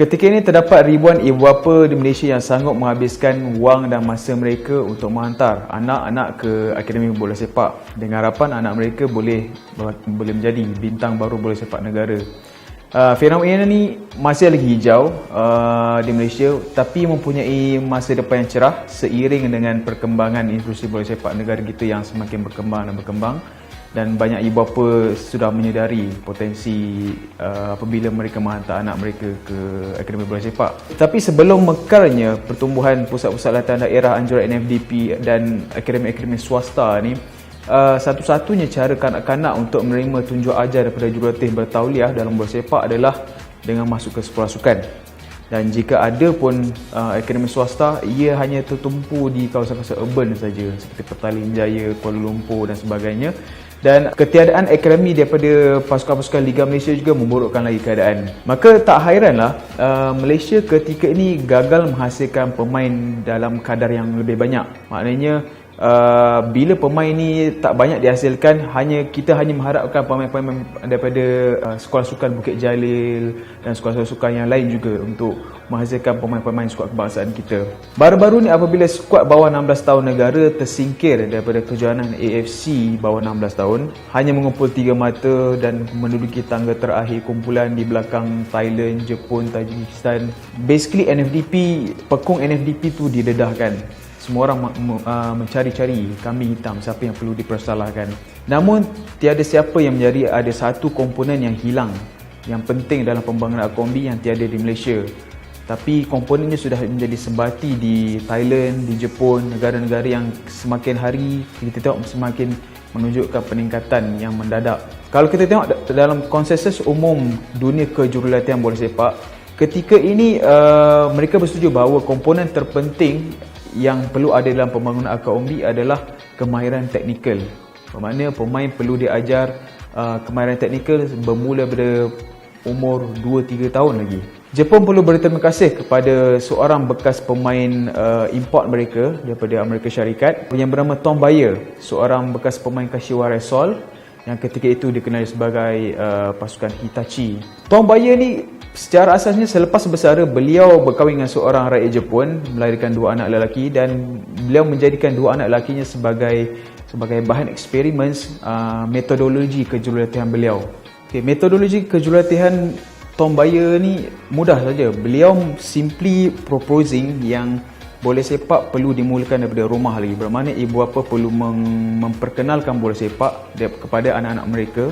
Ketika ini terdapat ribuan ibu bapa di Malaysia yang sanggup menghabiskan wang dan masa mereka untuk menghantar anak-anak ke Akademi Bola Sepak dengan harapan anak mereka boleh boleh menjadi bintang baru bola sepak negara. Uh, fenomena ini masih lagi hijau uh, di Malaysia tapi mempunyai masa depan yang cerah seiring dengan perkembangan industri bola sepak negara kita yang semakin berkembang dan berkembang dan banyak ibu bapa sudah menyedari potensi uh, apabila mereka menghantar anak mereka ke akademi bola sepak. Tapi sebelum mekarnya pertumbuhan pusat-pusat latihan daerah anjuran NFDP dan akademi-akademi swasta ni, uh, satu-satunya cara kanak-kanak untuk menerima tunjuk ajar daripada jurulatih bertauliah dalam bola sepak adalah dengan masuk ke sekolah sukan. Dan jika ada pun uh, akademi swasta, ia hanya tertumpu di kawasan-kawasan urban saja seperti Petaling Jaya, Kuala Lumpur dan sebagainya dan ketiadaan akademi daripada pasukan-pasukan Liga Malaysia juga memburukkan lagi keadaan. Maka tak hairanlah uh, Malaysia ketika ini gagal menghasilkan pemain dalam kadar yang lebih banyak. Maknanya uh, bila pemain ni tak banyak dihasilkan hanya kita hanya mengharapkan pemain-pemain daripada uh, sekolah sukan Bukit Jalil dan sekolah sukan yang lain juga untuk menghasilkan pemain-pemain skuad kebangsaan kita. Baru-baru ni apabila skuad bawah 16 tahun negara tersingkir daripada kejohanan AFC bawah 16 tahun hanya mengumpul tiga mata dan menduduki tangga terakhir kumpulan di belakang Thailand, Jepun, Tajikistan. Basically NFDP, pekung NFDP tu didedahkan semua orang uh, mencari-cari kambing hitam siapa yang perlu dipersalahkan namun tiada siapa yang menjadi ada satu komponen yang hilang yang penting dalam pembangunan akombi yang tiada di Malaysia tapi komponen ini sudah menjadi sebati di Thailand, di Jepun, negara-negara yang semakin hari kita tengok semakin menunjukkan peningkatan yang mendadak. Kalau kita tengok dalam konsensus umum dunia kejurulatihan bola sepak, ketika ini uh, mereka bersetuju bahawa komponen terpenting yang perlu ada dalam pembangunan akar umbi adalah kemahiran teknikal. Bermakna pemain perlu diajar uh, kemahiran teknikal bermula pada umur 2-3 tahun lagi. Jepun perlu berterima kasih kepada seorang bekas pemain uh, import mereka daripada Amerika Syarikat yang bernama Tom Bayer, seorang bekas pemain Kashiwara Reysol yang ketika itu dikenali sebagai uh, pasukan Hitachi. Tom Bayer ni Secara asasnya selepas bersara beliau berkahwin dengan seorang rakyat Jepun melahirkan dua anak lelaki dan beliau menjadikan dua anak lelakinya sebagai sebagai bahan eksperimen uh, metodologi kejurulatihan beliau. Okay, metodologi kejurulatihan Tom Bayer ni mudah saja. Beliau simply proposing yang bola sepak perlu dimulakan daripada rumah lagi. Bermakna ibu bapa perlu memperkenalkan bola sepak kepada anak-anak mereka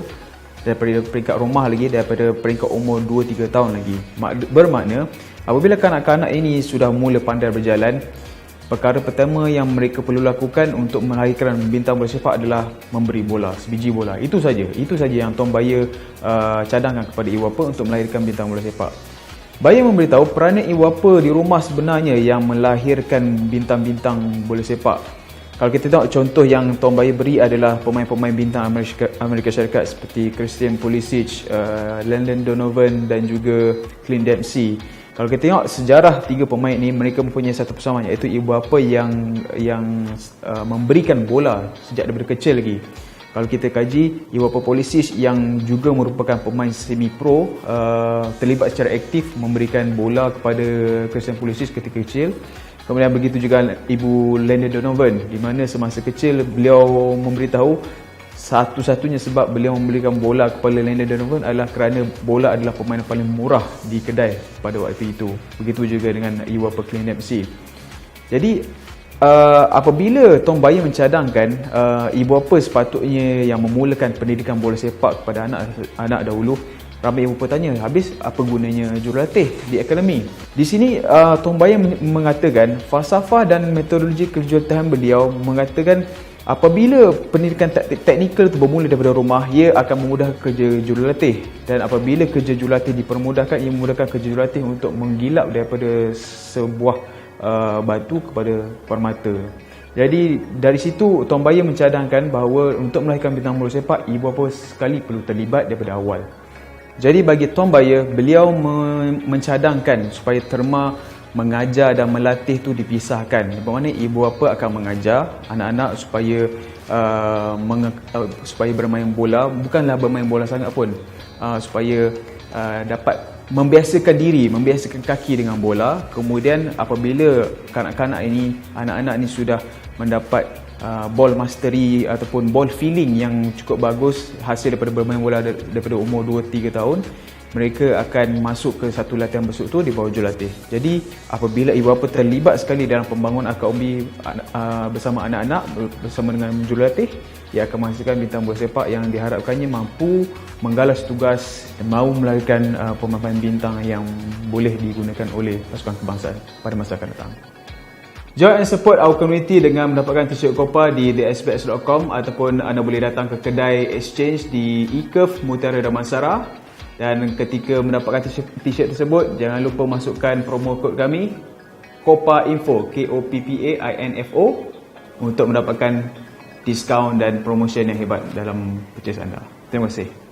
daripada peringkat rumah lagi daripada peringkat umur 2-3 tahun lagi. Bermakna apabila kanak-kanak ini sudah mula pandai berjalan perkara pertama yang mereka perlu lakukan untuk melahirkan bintang bola sepak adalah memberi bola sebiji bola. Itu saja. Itu saja yang Tom Bayer uh, cadangkan kepada ibu bapa untuk melahirkan bintang bola sepak. Bayer memberitahu peranan ibu bapa di rumah sebenarnya yang melahirkan bintang-bintang bola sepak kalau kita tengok contoh yang Tom Bayer beri adalah pemain-pemain bintang Amerika, Amerika Syarikat seperti Christian Pulisic, uh, Landon Donovan dan juga Clint Dempsey. Kalau kita tengok sejarah tiga pemain ini, mereka mempunyai satu persamaan iaitu ibu bapa yang yang uh, memberikan bola sejak daripada kecil lagi. Kalau kita kaji, ibu bapa Pulisic yang juga merupakan pemain semi pro uh, terlibat secara aktif memberikan bola kepada Christian Pulisic ketika kecil. Kemudian begitu juga Ibu Landon Donovan di mana semasa kecil beliau memberitahu satu-satunya sebab beliau memberikan bola kepada Landon Donovan adalah kerana bola adalah pemain paling murah di kedai pada waktu itu. Begitu juga dengan Apa Clint Dempsey. Jadi uh, apabila Tom Bayer mencadangkan uh, ibu apa sepatutnya yang memulakan pendidikan bola sepak kepada anak anak dahulu ramai yang bertanya habis apa gunanya jurulatih di akademi? Di sini uh, Tom Bayan mengatakan falsafah dan metodologi kejurulatihan beliau mengatakan apabila pendidikan teknikal itu bermula daripada rumah ia akan memudahkan kerja jurulatih. Dan apabila kerja jurulatih dipermudahkan ia memudahkan kerja jurulatih untuk menggilap daripada sebuah uh, batu kepada permata. Jadi dari situ Tom Bayan mencadangkan bahawa untuk melahirkan bintang bola sepak ibu bapa sekali perlu terlibat daripada awal jadi bagi Tom Bayer, beliau mencadangkan supaya terma mengajar dan melatih tu dipisahkan. Bermakna ibu bapa akan mengajar anak-anak supaya uh, menge- uh, supaya bermain bola, bukanlah bermain bola sangat pun. Uh, supaya uh, dapat membiasakan diri, membiasakan kaki dengan bola. Kemudian apabila kanak-kanak ini, anak-anak ini sudah mendapat uh, ball mastery ataupun ball feeling yang cukup bagus hasil daripada bermain bola daripada umur 2-3 tahun, mereka akan masuk ke satu latihan berstruktur di bawah jurulatih. Jadi apabila ibu bapa terlibat sekali dalam pembangunan akar umbi uh, bersama anak-anak bersama dengan jurulatih, ia akan menghasilkan bintang bola sepak yang diharapkannya mampu menggalas tugas dan mahu melahirkan uh, pemain bintang yang boleh digunakan oleh pasukan kebangsaan pada masa akan datang. Join and support our community dengan mendapatkan t-shirt Copa di thesbs.com ataupun anda boleh datang ke kedai exchange di eCurve Mutiara Damansara dan ketika mendapatkan t-shirt tersebut jangan lupa masukkan promo kod kami Copa Info K O P P A I N F O untuk mendapatkan diskaun dan promotion yang hebat dalam purchase anda. Terima kasih.